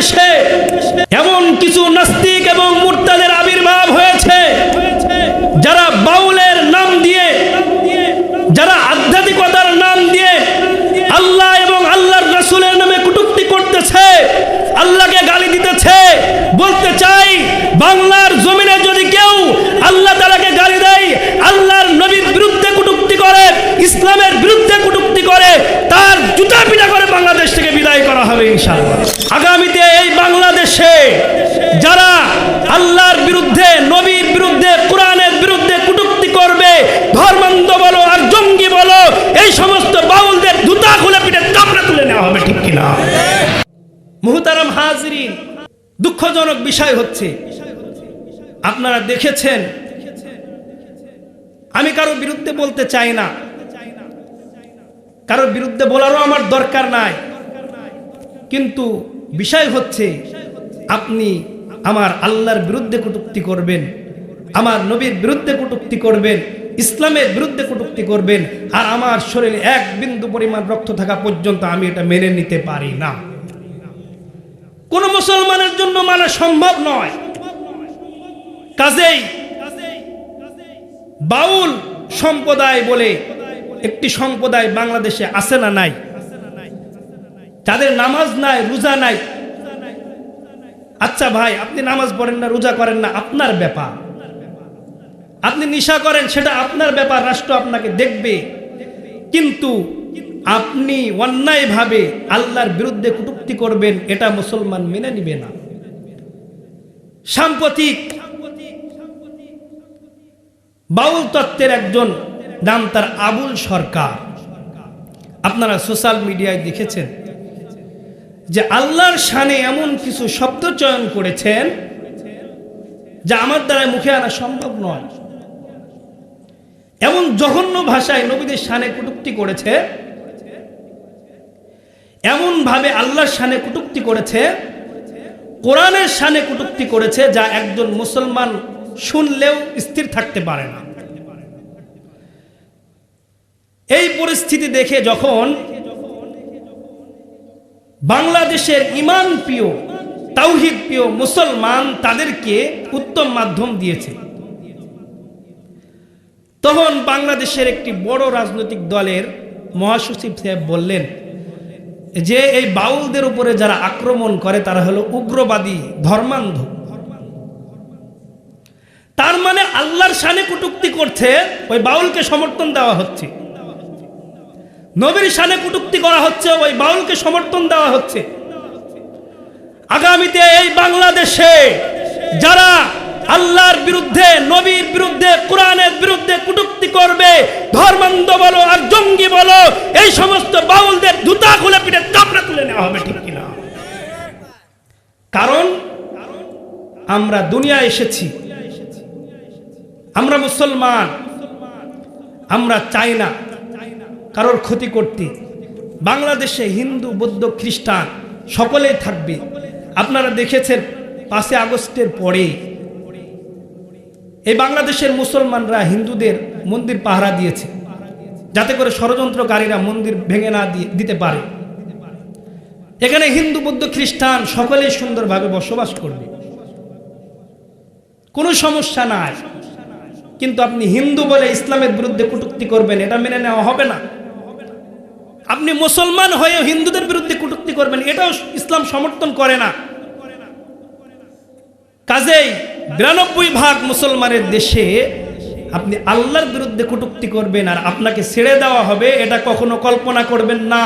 বাংলাদেশে এমন কিছু নাস্তিক এবং মুরতাদের আবির্ভাব হয়েছে যারা বাউলের নাম দিয়ে, যারা আধ্যাত্মিকতার নাম দিয়ে আল্লাহ এবং আল্লাহর রাসূলের নামে কটূক্তি করতেছে, আল্লাহকে গালি দিতেছে, বলতে চাই বাংলার জমিনে যদি কেউ আল্লাহ তালাকে গালি দেয়, আল্লাহর নবীর বিরুদ্ধে কটূক্তি করে, ইসলামের বিরুদ্ধে কটূক্তি করে, তার জুতা পিটা করে বাংলাদেশ থেকে বিদায় করা হবে ইনশাআল্লাহ। আগামীতে বাংলাদেশে যারা আল্লাহর বিরুদ্ধে, নবীর বিরুদ্ধে, কোরআনের বিরুদ্ধে কটূক্তি করবে, ধর্মান্ধ বলো আর জঙ্গি বলো, এই সমস্ত বাউলদের জুতা খুলে পিঠে চাপড়া তুলে নেওয়া হবে, ঠিক কিনা? মুহতারাম হাজরিন, দুঃখজনক বিষয় হচ্ছে, আপনারা দেখেছেন, আমি কারও বিরুদ্ধে বলতে চাই না কারোর বিরুদ্ধে বলারও আমার দরকার নাই, কিন্তু বিষয় হচ্ছে আপনি আমার আল্লাহর বিরুদ্ধে কটূক্তি করবেন, আমার নবীর বিরুদ্ধে কটূক্তি করবেন, ইসলামের বিরুদ্ধে কটূক্তি করবেন, আর আমার শরীরে এক বিন্দু পরিমাণ রক্ত থাকা পর্যন্ত আমি এটা মেনে নিতে পারি না। কোন মুসলমানের জন্য মানা সম্ভব নয়। কাজেই বাউল সম্প্রদায় বলে একটি সম্প্রদায় বাংলাদেশে আছে না নাই? তাদের নামাজ নাই, রোজা নাই আচ্ছা ভাই, আপনি নামাজ পড়েন না, রোজা করেন না, আপনার ব্যাপার। আপনি নিশা করেন, সেটা আপনার ব্যাপার, রাষ্ট্র আপনাকে দেখবে। কিন্তু আপনি অন্যায়ভাবে আল্লাহর বিরুদ্ধে কটূক্তি করবেন, এটা মুসলমান মেনে নিবে না। সাম্প্রতিক বাউল তত্ত্বের একজন, নাম তার আবুল সরকার। আপনারা সোশ্যাল মিডিয়ায় দেখেছেন। যে আল্লাহর শানে এমন কিছু শব্দ চয়ন করেছেন যা আমার দ্বারা মুখে আনা সম্ভব নয়। এমন জঘন্য ভাষায় নবীদের শানে কটুক্তি করেছে। এমন ভাবে আল্লাহর শানে কটুক্তি করেছে, কোরআনের শানে কটুক্তি করেছে যা একজন মুসলমান শুনলেও স্থির থাকতে পারে না। এই পরিস্থিতি দেখে যখন বাংলাদেশের ইমান প্রিয়, তাওহিদ প্রিয় মুসলমান তাদেরকে উত্তম মাধ্যম দিয়েছে। তখন বাংলাদেশের একটি বড় রাজনৈতিক দলের মহাসচিব সাহেব বললেন, যে এই বাউলদের উপরে যারা আক্রমণ করে তারা হলো উগ্রবাদী, ধর্মান্ধ। তার মানে আল্লাহর শানে কটুক্তি করছে, ওই বাউলকে সমর্থন দেওয়া হচ্ছে। নবীর শানে কটুক্তি করা হচ্ছে, ওই বাউলকে সমর্থন দেওয়া হচ্ছে। আগামীতে এই বাংলাদেশে যারা আল্লাহর বিরুদ্ধে, নবীর বিরুদ্ধে, কোরআনের বিরুদ্ধে কটুক্তি করবে, ধর্মান্ধ বলো আর জঙ্গি বলো, এই সমস্ত বাউলদের জুতা খুলে পিঠে চাপড়া তুলে নেওয়া হবে, ঠিক কিনা? কারণ আমরা দুনিয়া এসেছি, আমরা মুসলমান, আমরা চাই না কারোর ক্ষতি করতে। বাংলাদেশে হিন্দু, বৌদ্ধ, খ্রিস্টান সকলেই থাকবে। আপনারা দেখেছেন পাঁচই আগস্টের পরে এই বাংলাদেশের মুসলমানরা হিন্দুদের মন্দির পাহারা দিয়েছে। যাতে করে ষড়যন্ত্রকারীরা মন্দির ভেঙে না দিয়ে দিতে পারে। এখানে হিন্দু, বৌদ্ধ, খ্রিস্টান সকলেই সুন্দরভাবে বসবাস করবে। কোনো সমস্যা নাই। কিন্তু আপনি হিন্দু বলে ইসলামের বিরুদ্ধে কটুক্তি করবেন, এটা মেনে নেওয়া হবে না। আপনি মুসলমান হয়ে হিন্দুদের বিরুদ্ধে কটুক্তি করবেন, এটাও ইসলাম সমর্থন করে না। কাজেই বিরানব্বই ভাগ মুসলমানের দেশে আপনি আল্লাহর বিরুদ্ধে কটুক্তি করবেন আর আপনাকে ছেড়ে দেওয়া হবে, এটা কখনো কল্পনা করবেন না।